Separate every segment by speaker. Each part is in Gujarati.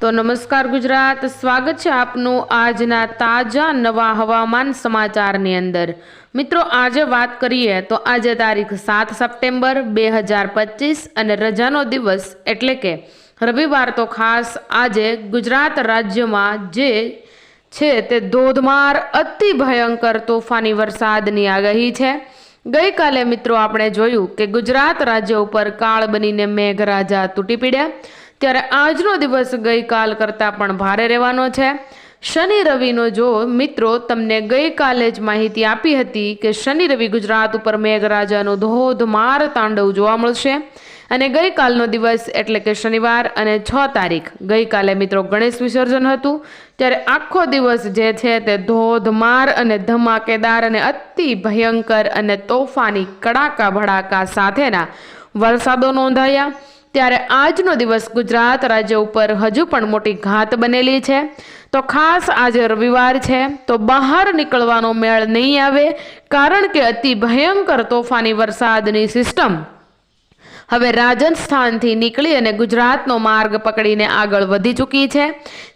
Speaker 1: તો નમસ્કાર ગુજરાત, સ્વાગત છે આપનું આજના તાજા નવા હવામાન સમાચારની અંદર. મિત્રો, આજે વાત કરીએ તો આજે તારીખ સાત સપ્ટેમ્બર બે હજાર પચીસ અને રજાનો દિવસ એટલે કે રવિવાર તો ખાસ આજે ગુજરાત રાજ્યમાં જે છે તે ધોધમાર, અતિ ભયંકર તોફાની વરસાદની આગાહી છે. ગઈકાલે મિત્રો આપણે જોયું કે ગુજરાત રાજ્ય ઉપર કાળ બનીને મેઘરાજા તૂટી પડ્યા. ત્યારે આજનો દિવસ ગઈકાલ કરતાં પણ ભારે રહેવાનો છે. શનિ રવિનો જો મિત્રો તમને ગઈકાલે જ માહિતી આપી હતી કે શનિ રવિ ગુજરાત ઉપર મેઘરાજાનું ધોધમાર તાંડવ જોવા મળશે અને ગઈકાલનો દિવસ એટલે કે શનિવાર અને છ તારીખ. ગઈકાલે મિત્રો ગણેશ વિસર્જન હતું. ત્યારે આખો દિવસ જે છે તે ધોધમાર અને ધમાકેદાર અને અતિ ભયંકર અને તોફાની કડાકા ભડાકા સાથેના વરસાદો નોંધાયા. ત્યારે આજનો દિવસ ગુજરાત રાજ્ય ઉપર હજુ પણ મોટી ઘાત બનેલી છે. તો ખાસ આજે રવિવાર છે, તો બહાર નીકળવાનો મેળ નહીં આવે, કારણ કે અતિ ભયંકર તોફાની વરસાદની સિસ્ટમ હવે રાજસ્થાનથી નીકળી અને ગુજરાતનો માર્ગ પકડીને આગળ વધી ચૂકી છે.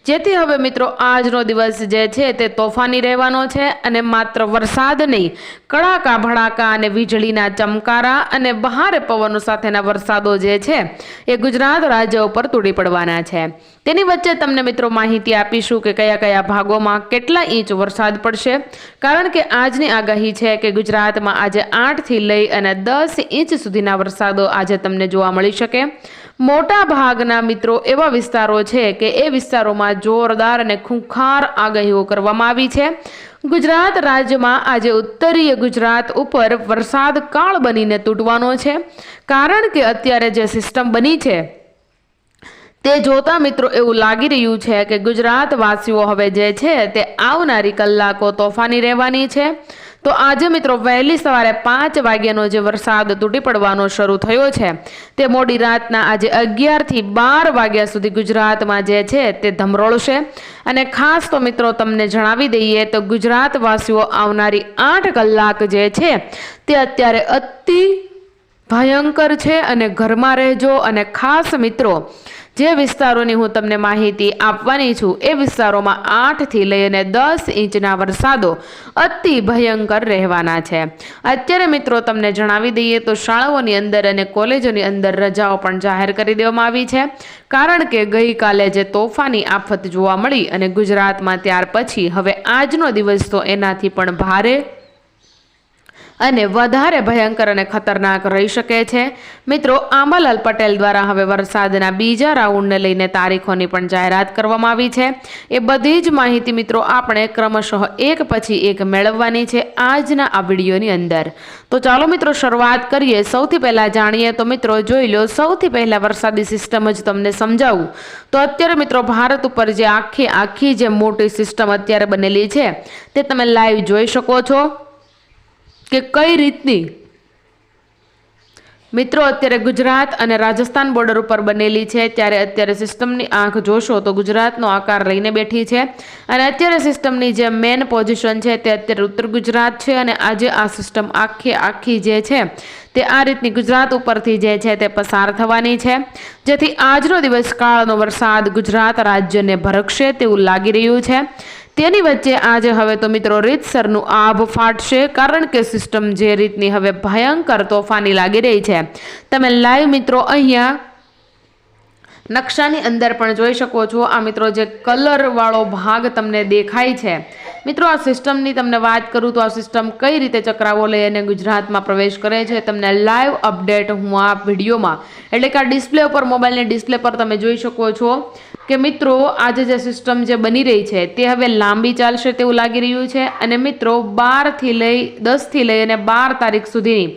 Speaker 1: જેથી હવે મિત્રો આજનો દિવસ જે છે તે તોફાની રહેવાનો છે અને માત્ર વરસાદ નહીં, કડાકા, ભડાકા અને વીજળીના ચમકારા અને બહારે પવનો સાથેના વરસાદો જે છે એ ગુજરાત રાજ્ય ઉપર તૂટી પડવાના છે. તેની વચ્ચે તમને મિત્રો માહિતી આપીશું કે કયા કયા ભાગોમાં કેટલા ઇંચ વરસાદ પડશે. કારણ કે આજની આગાહી છે કે ગુજરાતમાં આજે આઠથી લઈ અને દસ ઇંચ સુધીના વરસાદો આજે તમને જોવા મળી શકે. મોટા ભાગના મિત્રો એવા વિસ્તારો છે કે એ વિસ્તારોમાં જોરદાર અને ખૂંખાર આગાહીઓ કરવામાં આવી છે. ગુજરાત રાજ્યમાં આજે ઉત્તરીય ગુજરાત ઉપર વરસાદ કાળ બનીને તૂટવાનો છે. કારણ કે અત્યારે જે સિસ્ટમ બની છે તે જોતા મિત્રો એવું લાગી રહ્યું છે કે ગુજરાત વાસીઓ હવે જે છે તે આવનારી કલાકો તોફાની રહેવાની છે. તો આજે મિત્રો વહેલી સવારે પાંચ વાગ્યાનો જે વરસાદ તૂટી પડવાનો શરૂ થયો છે, તે મોડી રાતના આજે અગિયારથી બાર વાગ્યા સુધી ગુજરાતમાં જે છે તે ધમરોળશે. અને ખાસ તો મિત્રો તમને જણાવી દઈએ તો ગુજરાતવાસીઓ આવનારી આઠ કલાક જે છે તે અત્યારે અતિ ભયંકર છે અને ઘરમાં રહેજો. અને ખાસ મિત્રો જે વિસ્તારોની હું તમને માહિતી આપવાની છું, એ વિસ્તારોમાં આઠથી લઈને દસ ઇંચના વરસાદો અતિ ભયંકર રહેવાના છે. અત્યારે મિત્રો તમને જણાવી દઈએ તો શાળાઓની અંદર અને કોલેજોની અંદર રજાઓ પણ જાહેર કરી દેવામાં આવી છે. કારણ કે ગઈકાલે જે તોફાની આફત જોવા મળી અને ગુજરાતમાં ત્યાર પછી, હવે આજનો દિવસ તો એનાથી પણ ભારે અને વધારે ભયંકર અને ખતરનાક રહી શકે છે. મિત્રો, આંબાલાલ પટેલ દ્વારા હવે વરસાદના બીજા રાઉન્ડને લઈને તારીખોની પણ જાહેરાત કરવામાં આવી છે. એ બધી જ માહિતી મિત્રો આપણે ક્રમશઃ એક પછી એક મેળવવાની છે આજના આ વિડીયોની અંદર. તો ચાલો મિત્રો શરૂઆત કરીએ. સૌથી પહેલાં જાણીએ તો મિત્રો જોઈ લો, સૌથી પહેલાં વરસાદી સિસ્ટમ જ તમને સમજાવું. તો અત્યારે મિત્રો ભારત ઉપર જે આખી આખી જે મોટી સિસ્ટમ અત્યારે બનેલી છે, તે તમે લાઈવ જોઈ શકો છો. કે કઈ રીતની? મિત્રો, અત્યારે ગુજરાત અને રાજસ્થાન બોર્ડર ઉપર બનેલી છે. ત્યારે અત્યારે સિસ્ટમની આંખ જોશો તો ગુજરાતનો આકાર લઈને બેઠી છે. અને અત્યારે સિસ્ટમની જે મેન પોઝિશન છે તે અત્યારે ઉત્તર ગુજરાત છે અને આજે આ સિસ્ટમ આખી આખી જે છે તે આ રીતની ગુજરાત ઉપરથી જે છે તે પસાર થવાની છે. જેથી આજનો દિવસ કાળનો વરસાદ ગુજરાત રાજ્યને ભરકશે તેવું લાગી રહ્યું છે. તેની વચ્ચે આજે હવે તો મિત્રો રીતસરનું આભ ફાટશે કારણ કે સિસ્ટમ જે રીતની હવે ભયંકર તોફાની લાગી રહી છે. તમે લાઈવ મિત્રો અહીંયા નકશાની અંદર પણ જોઈ શકો છો. આ મિત્રો જે કલરવાળો ભાગ તમને દેખાય છે. મિત્રો, આ સિસ્ટમની તમને વાત કરું તો આ સિસ્ટમ કઈ રીતે ચક્રાવો લઈ અને ગુજરાતમાં પ્રવેશ કરે છે, તમને લાઈવ અપડેટ હું આ વિડીયોમાં. એટલે કે આ ડિસ્પ્લે ઉપર મોબાઈલની ડિસ્પ્લે પર તમે જોઈ શકો છો કે મિત્રો, આજે જે સિસ્ટમ જે બની રહી છે, તે હવે લાંબી ચાલશે તેવું લાગી રહ્યું છે. અને મિત્રો, બારથી લઈ, દસથી લઈ અને બાર તારીખ સુધીની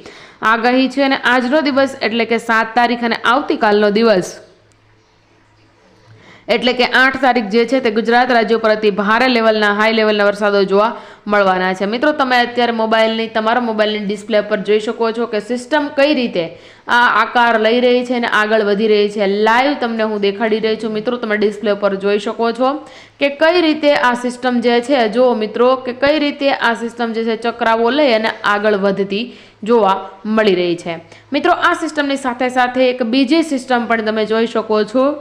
Speaker 1: આગાહી છે. અને આજનો દિવસ એટલે કે સાત તારીખ અને આવતીકાલનો દિવસ એટલે કે આઠ તારીખ જે છે તે ગુજરાત રાજ્ય પરથી ભારે લેવલના હાઈ લેવલના વરસાદો જોવા મળવાના છે. મિત્રો, તમે અત્યારે મોબાઈલની, તમારા મોબાઈલની ડિસ્પ્લે પર જોઈ શકો છો કે સિસ્ટમ કઈ રીતે આ આકાર લઈ રહી છે અને આગળ વધી રહી છે. લાઈવ તમને હું દેખાડી રહી છું. મિત્રો, તમે ડિસ્પ્લે પર જોઈ શકો છો કે કઈ રીતે આ સિસ્ટમ જે છે જો મિત્રો, કે કઈ રીતે આ સિસ્ટમ જે છે ચક્રાવો લઈ અને આગળ વધતી જોવા મળી રહી છે. મિત્રો, આ સિસ્ટમની સાથે સાથે એક બીજી સિસ્ટમ પણ તમે જોઈ શકો છો.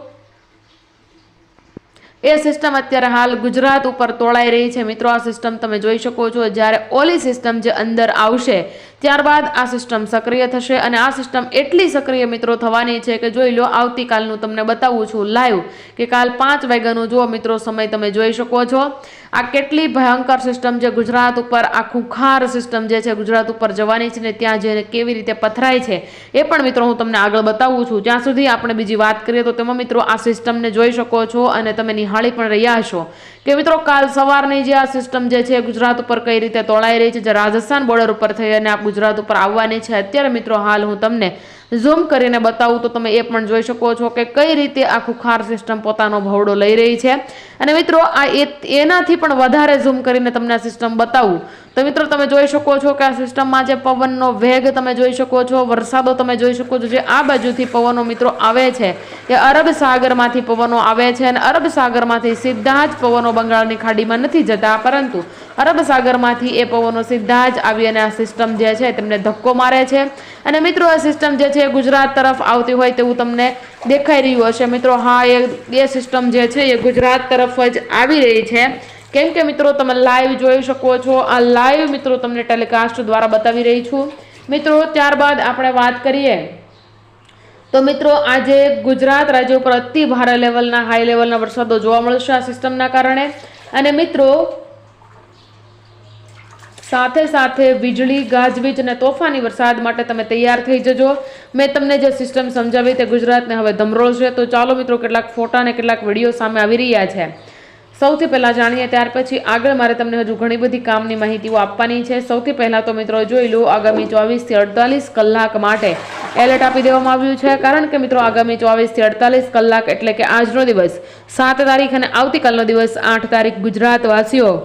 Speaker 1: એ સિસ્ટમ અત્યારે હાલ ગુજરાત ઉપર તોળાઈ રહી છે. મિત્રો, આ સિસ્ટમ તમે જોઈ શકો છો. જ્યારે ઓલી સિસ્ટમ જે અંદર આવશે, ત્યારબાદ આ સિસ્ટમ સક્રિય થશે અને આ સિસ્ટમ એટલી સક્રિય મિત્રો થવાની છે કે જોઈ લો, આવતીકાલનું તમને બતાવું છું લાઈવ કે કાલ પાંચ વાગ્યાનું જુઓ મિત્રો, સમય તમે જોઈ શકો છો. આ કેટલી ભયંકર સિસ્ટમ છે ગુજરાત ઉપર, આ ખુખાર સિસ્ટમ જે છે ગુજરાત ઉપર જવાની છે ને ત્યાં જઈને કેવી રીતે પથરાય છે એ પણ મિત્રો હું તમને આગળ બતાવું છું. જ્યાં સુધી આપણે બીજી વાત કરીએ તો તેમાં મિત્રો આ સિસ્ટમને જોઈ શકો છો અને તમે નિહાળી પણ રહ્યા છો. કે મિત્રો કાલ સવારની જે આ સિસ્ટમ જે છે ગુજરાત ઉપર કઈ રીતે તોળાઈ રહી છે, જે રાજસ્થાન બોર્ડર ઉપર થઈ અને આ ગુજરાત ઉપર આવવાની છે, અત્યારે મિત્રો હાલ હું તમને ઝૂમ કરીને બતાવું તો તમે એ પણ જોઈ શકો છો કે કઈ રીતે આખું ખાર સિસ્ટમ પોતાનો ભવડો લઈ રહી છે. અને મિત્રો, આ એનાથી પણ વધારે ઝૂમ કરીને તમને આ સિસ્ટમ બતાવું. તો મિત્રો, તમે જોઈ શકો છો કે આ સિસ્ટમમાં જે પવનનો વેગ તમે જોઈ શકો છો, વરસાદો તમે જોઈ શકો છો, જે આ બાજુથી પવનો મિત્રો આવે છે, એ અરબ સાગરમાંથી પવનો આવે છે અને અરબ સાગરમાંથી સીધા જ પવનો બંગાળની ખાડીમાં નથી જતા, પરંતુ અરબ સાગરમાંથી એ પવનો સીધા જ આવી અને આ સિસ્ટમ જે છે તેમને ધક્કો મારે છે. અને મિત્રો, આ સિસ્ટમ જે છે ગુજરાત તરફ આવતી હોય તેવું તમને દેખાઈ રહ્યું હશે. મિત્રો, હા, એ એ સિસ્ટમ જે છે એ ગુજરાત તરફ જ આવી રહી છે. કેમ કે મિત્રો, તમે લાઈવ જોઈ શકો છો. આ લાઈવ મિત્રો તમને ટેલિકાસ્ટ દ્વારા બતાવી રહી છું. મિત્રો, ત્યારબાદ આપણે વાત કરીએ. તો મિત્રો, આજે ગુજરાત રાજ્ય ઉપર અતિ ભારે લેવલના, હાઈ લેવલના વરસાદો જોવા મળશે આ સિસ્ટમના કારણે. અને મિત્રો સાથે સાથે વીજળી ગાજવીજ અને તોફાની વરસાદ માટે તમે તૈયાર થઈ જજો. મેં તમને જે સિસ્ટમ સમજાવી તે ગુજરાતને હવે ધમરોળશે તો ચાલો મિત્રો, કેટલાક ફોટા અને કેટલાક વીડિયો સામે આવી રહ્યા છે. સૌથી પહેલાં જાણીએ, ત્યાર પછી આગળ મારે તમને હજુ ઘણી બધી કામની માહિતીઓ આપવાની છે. સૌથી પહેલાં તો મિત્રો જોઈ લો, આગામી ચોવીસથી અડતાલીસ કલાક માટે એલર્ટ આપી દેવામાં આવ્યું છે. કારણ કે મિત્રો, આગામી ચોવીસથી અડતાલીસ કલાક એટલે કે આજનો દિવસ સાત તારીખ અને આવતીકાલનો દિવસ આઠ તારીખ ગુજરાતવાસીઓ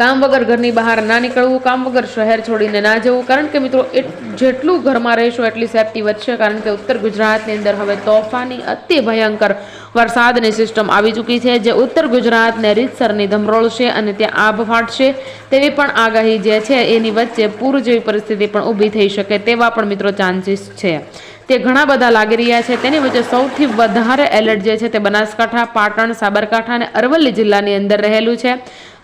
Speaker 1: કામ વગર ઘરની બહાર ના નીકળવું, કામ વગર શહેર છોડીને ના જવું. કારણ કે મિત્રો જેટલું ઘરમાં રહેશો, એટલી સેફટી વધશે. કારણ કે ઉત્તર ગુજરાતની અંદર હવે તોફાની અતિ ભયંકર વરસાદની સિસ્ટમ આવી ચૂકી છે, જે ઉત્તર ગુજરાતને રીતસરની ધમરોળશે અને ત્યાં આભ ફાટશે. તેવી પણ આગાહી જે છે, એની વચ્ચે પૂર જેવી પરિસ્થિતિ પણ ઊભી થઈ શકે તેવા પણ મિત્રો ચાન્સીસ છે. તે ઘણા બધા લાગી રહ્યા છે. તેની વચ્ચે સૌથી વધારે એલર્ટ જે છે તે બનાસકાંઠા, પાટણ, સાબરકાંઠા અને અરવલ્લી જિલ્લાની અંદર રહેલું છે.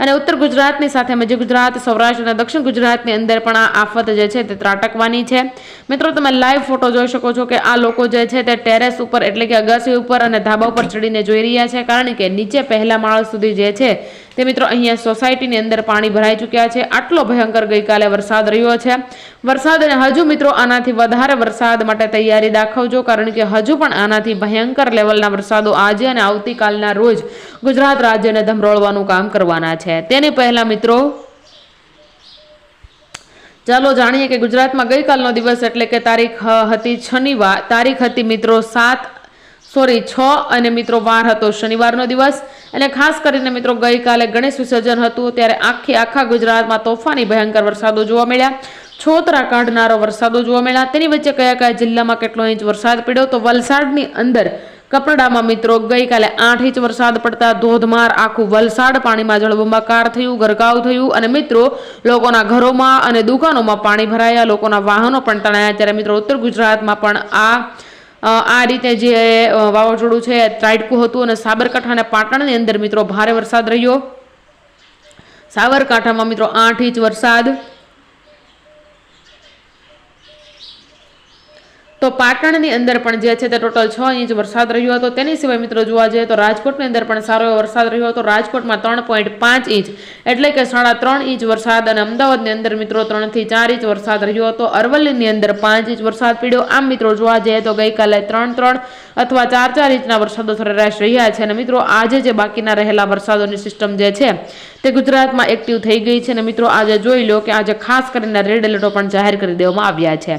Speaker 1: અને ઉત્તર ગુજરાતની સાથે મધ્ય ગુજરાત, સૌરાષ્ટ્ર અને દક્ષિણ ગુજરાતની અંદર પણ આ આફત જે છે તે ત્રાટકવાની છે. મિત્રો, તમે લાઈવ ફોટો જોઈ શકો છો કે આ લોકો જે છે તે ટેરેસ ઉપર એટલે કે અગાસી ઉપર અને ધાબા ઉપર ચડીને જોઈ રહ્યા છે. કારણ કે નીચે પહેલા માળ સુધી જે છે તે મિત્રો અહીંયા સોસાયટીની અંદર પાણી ભરાઈ ચૂક્યા છે. આટલો ભયંકર ગઈકાલે વરસાદ રહ્યો છે. વરસાદ અને હજુ મિત્રો આનાથી વધારે વરસાદ માટે તૈયારી દાખવજો, કારણ કે હજુ પણ આનાથી ભયંકર લેવલના વરસાદો આજે અને આવતીકાલના રોજ ગુજરાત રાજ્યને ધમરોળવાનું કામ કરવાના છે. તેની પહેલાં મિત્રો, ચાલો જાણીએ કે ગુજરાતમાં ગઈકાલનો દિવસ એટલે કે તારીખ હતી શનિવાર. તારીખ હતી મિત્રો સાત, સોરી, છ અને મિત્રો વાર હતો શનિવારનો દિવસ. અને ખાસ કરીને મિત્રો ગઈકાલે ગણેશ વિસર્જન હતું, ત્યારે આખી આખા ગુજરાતમાં તોફાની, ભયંકર વરસાદો જોવા મળ્યા. છોતરા કાઢનારો વરસાદો જોવા મળ્યા. તેની વચ્ચે કયા કયા જિલ્લામાં કેટલો ઇંચ વરસાદ પડ્યો? તો વલસાડની અંદર કપડામાં મિત્રો ગઈકાલે આઠ ઇંચ વરસાદ પડતા ધોધમાર આખું વલસાડ પાણીમાં જળબંબાકાર થયું, ગરકાવ થયું અને મિત્રો લોકોના ઘરોમાં અને દુકાનોમાં પાણી ભરાયા, લોકોના વાહનો પણ તણાયા. ત્યારે મિત્રો ઉત્તર ગુજરાતમાં પણ આ આ રીતે જે વાવાઝોડું છે, ત્રાટકું હતું અને સાબરકાંઠા અને પાટણની અંદર મિત્રો ભારે વરસાદ રહ્યો. સાબરકાંઠામાં મિત્રો આઠ ઇંચ વરસાદ તો પાટણની અંદર પણ જે છે તે ટોટલ છ ઇંચ વરસાદ રહ્યો હતો. તેની સિવાય મિત્રો જોવા જઈએ તો રાજકોટની અંદર પણ સારો એવો વરસાદ રહ્યો હતો. રાજકોટમાં ત્રણ પોઈન્ટ પાંચ ઇંચ એટલે કે સાડા ત્રણ ઇંચ વરસાદ અને અમદાવાદની અંદર મિત્રો ત્રણથી ચાર ઇંચ વરસાદ રહ્યો હતો. અરવલ્લીની અંદર પાંચ ઇંચ વરસાદ પડ્યો. આમ મિત્રો જોવા જઈએ તો ગઈકાલે ત્રણ ત્રણ અથવા ચાર ચાર ઇંચના વરસાદો સરેરાશ રહ્યા છે અને મિત્રો આજે જે બાકીના રહેલા વરસાદોની સિસ્ટમ જે છે તે ગુજરાતમાં એક્ટિવ થઈ ગઈ છે અને મિત્રો આજે જોઈ લો કે આજે ખાસ કરીને રેડ એલર્ટો પણ જાહેર કરી દેવામાં આવ્યા છે.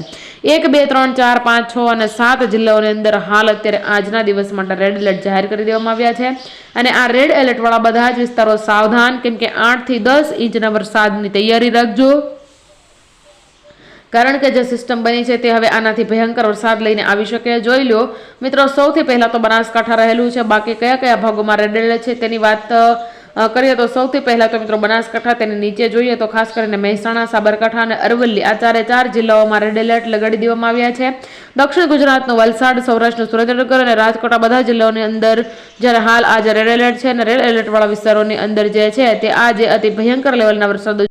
Speaker 1: એક, બે, ત્રણ, ચાર, પાંચ છ અને સાત જિલ્લાઓની અંદર હાલ અત્યારે આજના દિવસ માટે રેડ એલર્ટ જાહેર કરી દેવામાં આવ્યા છે. અને આ રેડ એલર્ટ વાળા બધા જ વિસ્તારો સાવધાન, કેમ કે આઠથી દસ ઇંચના વરસાદની તૈયારી રાખજો. કારણ કે જે સિસ્ટમ બની છે તે હવે આનાથી ભયંકર વરસાદ લઈને આવી શકે. જોઈ લો, મિત્રો, સૌથી પહેલા તો બનાસકાંઠા રહેલું છે. બાકી કયા કયા ભાગોમાં રેડ એલર્ટ છે તેની વાત કરીએ તો સૌથી પહેલા તો મિત્રો બનાસકાંઠા તેની નીચે જોઈએ તો ખાસ કરીને મહેસાણા, સાબરકાંઠા અને અરવલ્લી આ ચારે ચાર જિલ્લાઓમાં રેડ એલર્ટ લગાડી દેવામાં આવ્યા છે. દક્ષિણ ગુજરાતનું વલસાડ, સૌરાષ્ટ્રનું સુરેન્દ્રનગર અને રાજકોટ આ બધા જિલ્લાઓની અંદર જ્યારે હાલ આજે રેડ એલર્ટ છે અને રેડ એલર્ટવાળા વિસ્તારોની અંદર જે છે તે આજે અતિ ભયંકર લેવલના વરસાદ